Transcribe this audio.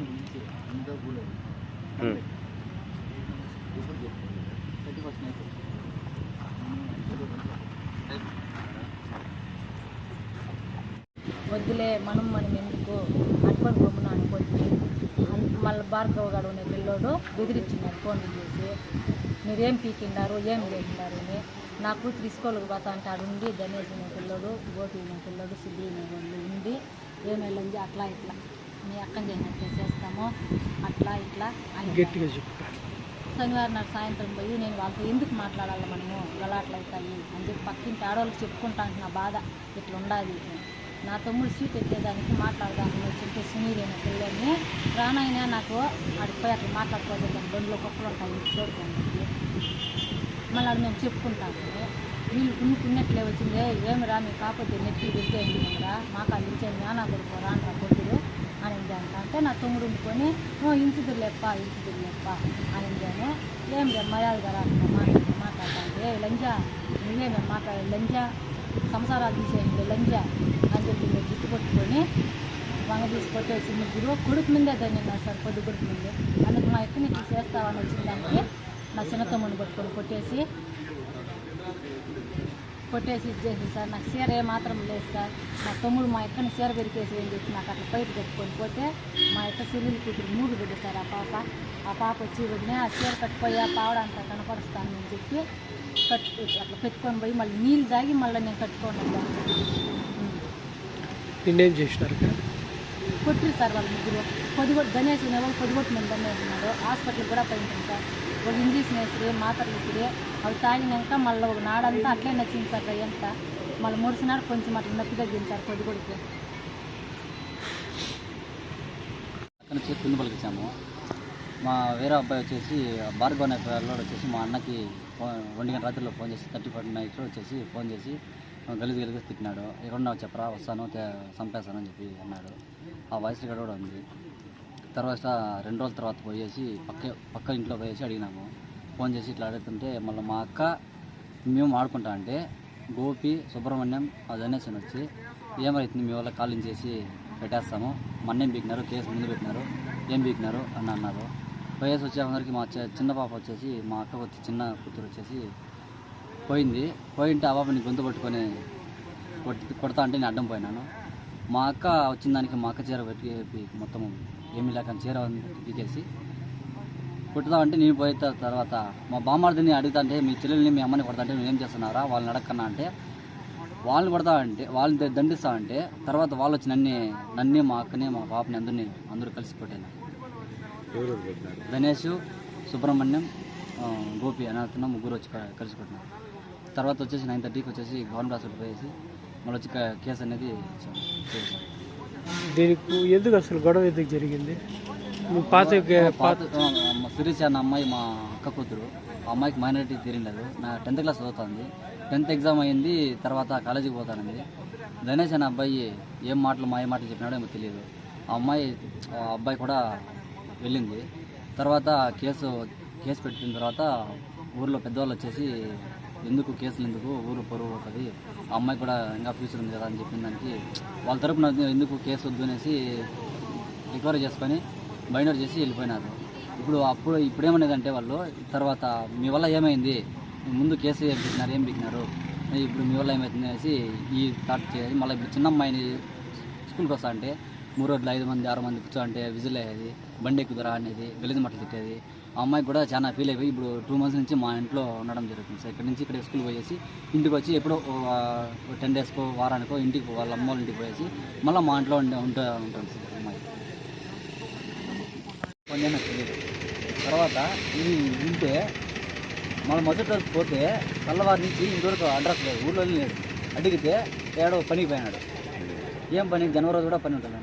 నుంచి ఇంకా కూడా ఉమ్. ఎప్పుడు చెప్పుకోండి థర్టీ ఫస్ట్ నైట్. వద్దులే మనం మనం ఎందుకు? అనుకొని బొమ్మను అనుకోండి మళ్ళీ భార్గవ్ గారు అనే పిల్లోడు బెదిరించినారు ఫోన్ చేసి. మీరేం పీకిండారు? ఏం లేకిండారు అని. నా కూతురు ఇసుకోలకు పోతా అంటే ఆడు ఉండి గణేష్ అనే పిల్లోడు గోపి అనే పిల్లోడు సిద్ధి అనే వాళ్ళు ఉండి ఏం వెళ్ళండి అట్లా ఇట్లా. మీ అక్కని చేసినట్టు చేస్తాము అట్లా ఇట్లా అని గట్టిగా చెప్పు శనివారం నాడు సాయంత్రం పోయి నేను వాళ్ళతో ఎందుకు మాట్లాడాలి మనము? గలాట్లు అవుతాయి? అని చెప్పి పక్కింటి ఆడవాళ్ళకి చెప్పుకుంటాను నా బాధ. ఇట్లా ఉండాలి. నా తమ్ముడు సీట్ ఎత్తేదానికి మాట్లాడదామని వచ్చింటే సునీల్ అనే పిల్లల్ని రానైనా నాకు ఆడికి పోయి అట్లా మాట్లాడుకోవద్దు బండిలో కుక్కలు ఉంటాయి చూడుకోండి మళ్ళీ అది మేము చెప్పుకుంటాము వీళ్ళు కొన్ని పుణ్యట్లే వచ్చిందే. ఏమి రా మీ కాకపోతే నెత్తి విరిచేయండి. రా మాకు అది ఇచ్చేయండి నా కొడుకు రా నా కొడుకుడు అని అంటే. నా తమ్ముడు ఉండుకొని ఓ ఇంటిదురు లేప్ప ఇంటిదురు లేప్ప ఏం రే మర్యాద గారు? అట్లా మాట్లాడి లంజ లంజా నువ్వే మేము మాట్లాడే లంజ సంసారాలు తీసేయండి లంజ అని చెప్పి మీరు జుట్టు పట్టుకొని వంగ తీసి కొట్టేసి ముగ్గురు కొడుకు ముందే దాన్ని నా సార్ పొద్దు కొడుకు ముందే. అందుకు మా ఎక్కడి నుంచి చేస్తావని వచ్చిన దానికి నా చిన్న తమ్ముడిని పట్టుకొని కొట్టేసి కొట్టేసి ఇచ్చేసి సార్. నాకు చీర ఏమాత్రం లేదు సార్. మా తమ్ముడు మా ఎక్కని చీర పెరికేసి అని చెప్పి నాకు అట్లా బయట కట్టుకొని పోతే మా యొక్క సిరిలు కూతురు మూడు బిడ్డ సార్. ఆ పాప ఆ పాప వచ్చి వదిలే ఆ చీర కట్టుపోయా పావడ అంతా కనపరుస్తాను అని చెప్పి కట్టు అట్లా పెట్టుకొని పోయి మళ్ళీ నీళ్ళు తాగి మళ్ళీ నేను కట్టుకోండి సార్. నిన్నేం చేసినారు కొట్టిరు సార్ వాళ్ళు ముగ్గురు. పొదిగొట్టు గణేష్ అనేవాళ్ళు పొదిగొట్టు మీద గణేష్ ఉన్నాడు హాస్పిటల్ కూడా పోయింటాం సార్. ఒక ఇంజక్షన్ వేసిరి మాత్రలు ఇచ్చిరి అవి తాగినాక మళ్ళీ ఒక నాడంతా అట్లే నచ్చింది సార్ ఎంత మళ్ళీ ముడిసినాడు కొంచెం అట్లా నొప్పి తగ్గింది సార్ పొదిగొడికి అక్కడ నుంచి పిండి పలికించాము. మా వేరే అబ్బాయి వచ్చేసి భార్గవ్ అనే పిల్లోడు వచ్చేసి మా అన్నకి ఫోన్ ఒంటి గంట రాత్రిలో ఫోన్ చేసి థర్టీ ఫోర్ నైట్లో వచ్చేసి ఫోన్ చేసి గలీజ్ గలీజ్ తిట్టినాడు. ఎక్కడున్నావు చెప్పరా వస్తాను చంపేస్తానని చంపేస్తాను అని చెప్పి అన్నాడు. ఆ వాయిస్ రికార్డ్ కూడా ఉంది. తర్వాత రెండు రోజుల తర్వాత పోయేసి పక్క పక్క ఇంట్లో పోయేసి అడిగినాము. ఫోన్ చేసి ఇట్లా అడుగుతుంటే మళ్ళీ మా అక్క మేము ఆడుకుంటా అంటే గోపి సుబ్రహ్మణ్యం ఆ అనేసి వచ్చి ఏమైతుంది మీ వల్ల కాలింగ్ చేసి పెట్టేస్తాము. మన్నేం బీకినారు కేసు ముందు పెట్టినారు. ఏం బీకినారు అని అన్నారు. పోయేసి వచ్చేసరికి మా చిన్న పాప వచ్చేసి మా అక్క వచ్చి చిన్న కూతురు వచ్చేసి పోయింది. పోయింటే ఆ పాపని గొంతు పట్టుకొని కొట్టి కొడతా అంటే నేను అడ్డం పోయినాను. మా అక్క వచ్చిన దానికి మా అక్క చీర పెట్టి మొత్తం ఏమీ లేక చీర పీకేసి కొట్టుదామంటే నేను పోయిన తర్వాత మా బామ్మార్దిని అడుగుతా అంటే మీ చెల్లెల్ని మీ అమ్మని కొడతా అంటే నువ్వు ఏం చేస్తున్నారా వాళ్ళని అడగకన్నా అంటే వాళ్ళని కొడతా అంటే వాళ్ళని దండిస్తా అంటే తర్వాత వాళ్ళు వచ్చి నన్ను నన్ను మా అక్కని మా పాపని అందరినీ అందరూ కలిసి కొట్టాను గణేష్ సుబ్రహ్మణ్యం గోపి అన్న ముగ్గురు వచ్చి కలిసి కొట్టినారు. తర్వాత వచ్చేసి నైన్ థర్టీకి వచ్చేసి గవర్నమెంట్ హాస్పిటల్ పోయేసి మళ్ళీ వచ్చి క- కేసు అనేది దీనికి ఎందుకు అసలు గొడవ ఎందుకు జరిగింది? మీ పాత పాత మా శిరీష అన్న అమ్మాయి మా అక్క కూతురు. ఆ అమ్మాయికి మైనారిటీ తీరిండదు. నా టెన్త్ క్లాస్ చదువుతుంది. టెన్త్ ఎగ్జామ్ అయింది తర్వాత కాలేజీకి పోతానంది. గణేష్ అనే అబ్బాయి ఏం మాటలు మాయ మాటలు చెప్పినాడో ఏమో తెలియదు. ఆ అమ్మాయి ఆ అబ్బాయి కూడా వెళ్ళింది. తర్వాత కేసు కేసు పెట్టిన తర్వాత ఊర్లో పెద్దవాళ్ళు వచ్చేసి ఎందుకు కేసులు ఎందుకు? ఊరు పొరుగు ఒకటి ఆ అమ్మాయి కూడా ఇంకా ఫ్యూచర్ ఉంది కదా అని చెప్పిన దానికి వాళ్ళ తరపున ఎందుకు కేసు వద్దు అనేసి రికవరీ చేసుకొని బైండర్ చేసి వెళ్ళిపోయినారు. ఇప్పుడు అప్పుడు ఇప్పుడు ఏమనేదంటే వాళ్ళు తర్వాత మీ వల్ల ఏమైంది? ముందు కేసు ఏం పెట్టినారు? ఏం పెట్టినారు? ఇప్పుడు మీ వల్ల ఏమవుతుంది అనేసి ఈ థాట్ చేయాలి. మళ్ళీ ఇప్పుడు చిన్న అమ్మాయిని స్కూల్కి వస్తా అంటే మూడు రోజులు ఐదు మంది ఆరు మంది కూర్చోంటే విజిల్ అయ్యేది బండి ఎక్కుదరా అనేది గలీజ్ మట్టలు తిట్టేది. ఆ అమ్మాయి కూడా చాలా ఫీల్ అయిపోయి ఇప్పుడు టూ మంత్స్ నుంచి మా ఇంట్లో ఉండడం జరుగుతుంది సార్. ఇక్కడ నుంచి ఇక్కడ స్కూల్ పోయేసి ఇంటికి వచ్చి ఎప్పుడో టెన్ డేస్కో వారానికో ఇంటికి వాళ్ళ అమ్మ వాళ్ళ ఇంటికి పోయేసి మళ్ళీ మా ఇంట్లో ఉండే ఉంటూ ఉంటుంది సార్ అమ్మాయి. కొంచెం నాకు తెలియదు. తర్వాత ఇది ఉంటే మన మొదటి వరకు పోతే తెల్లవారి నుంచి ఇంతవరకు అడ్రస్ లేదు ఊళ్ళో లేడు అడిగితే ఏడో పనికి పోయినాడు. ఏం పని? జనవరి రోజు కూడా పని ఉంటుంది